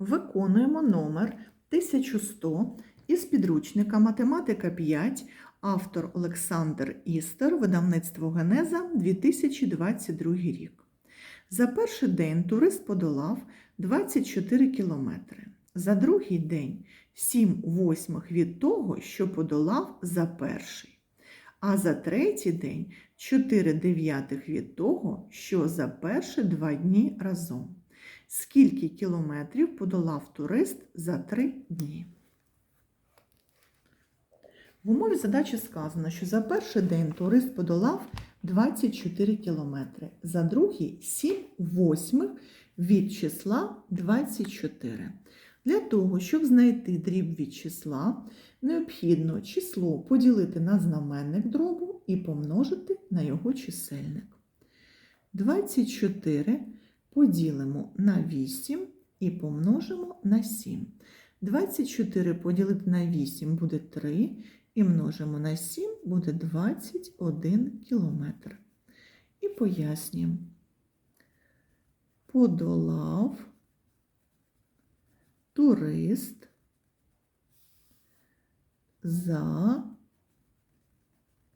Виконуємо номер 1100 із підручника Математика 5, автор Олександр Істер, видавництво Генеза 2022 рік. За перший день турист подолав 24 кілометри. За другий день 7 восьмих від того, що подолав за перший. А за третій день 4 дев'ятих від того, що за перші два дні разом. Скільки кілометрів подолав турист за три дні? В умові задачі сказано, що за перший день турист подолав 24 кілометри, за другий 7 восьмих від числа 24. Для того, щоб знайти дріб від числа, необхідно число поділити на знаменник дробу і помножити на його чисельник. 24 поділимо на 8 і помножимо на 7. 24 поділити на 8 буде 3, і множимо на 7 буде 21 кілометр. І пояснюємо. Подолав турист за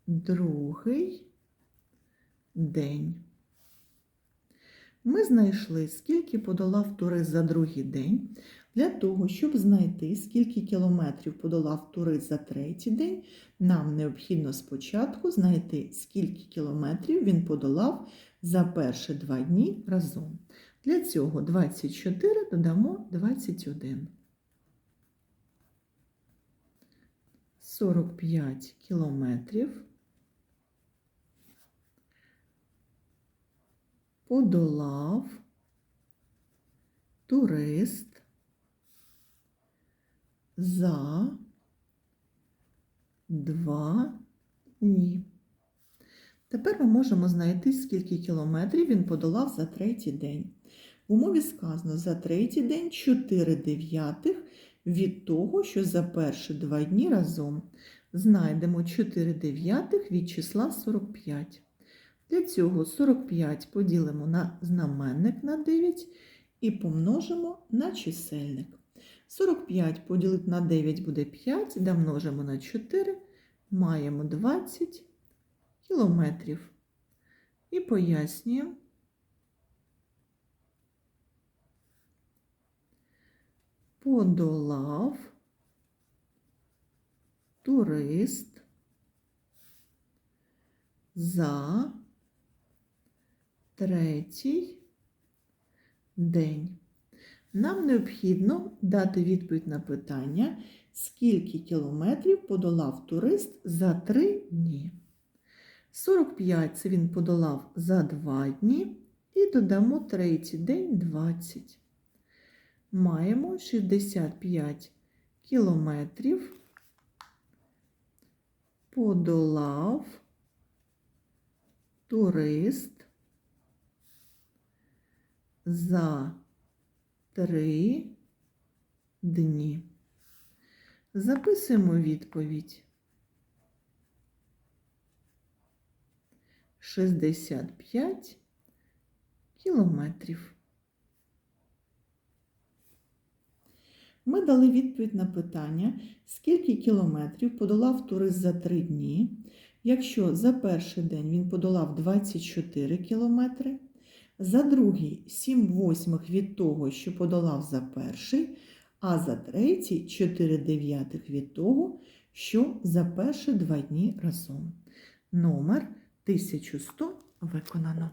другий день. Ми знайшли, скільки подолав турист за другий день. Для того, щоб знайти, скільки кілометрів подолав турист за третій день, нам необхідно спочатку знайти, скільки кілометрів він подолав за перші два дні разом. Для цього 24 додамо 21. 45 кілометрів подолав турист за два дні. Тепер ми можемо знайти, скільки кілометрів він подолав за третій день. В умові сказано за третій день 4 дев'ятих від того, що за перші два дні разом знайдемо 4 дев'ятих від числа 45. Для цього 45 поділимо на знаменник на 9 і помножимо на чисельник. 45 поділити на 9 буде 5, домножимо на 4, маємо 20 кілометрів. І пояснюємо. Подолав турист за третій день. Нам необхідно дати відповідь на питання, скільки кілометрів подолав турист за три дні. 45 це він подолав за 2 дні і додамо третій день 20. Маємо 65 кілометрів подолав турист за 3 дні. Записуємо відповідь. 65 кілометрів. Ми дали відповідь на питання, скільки кілометрів подолав турист за 3 дні. Якщо за перший день він подолав 24 кілометри, за другий 7 восьмих від того, що подолав за перший, а за третій 4 дев'ятих від того, що за перші два дні разом. Номер 1100 виконано.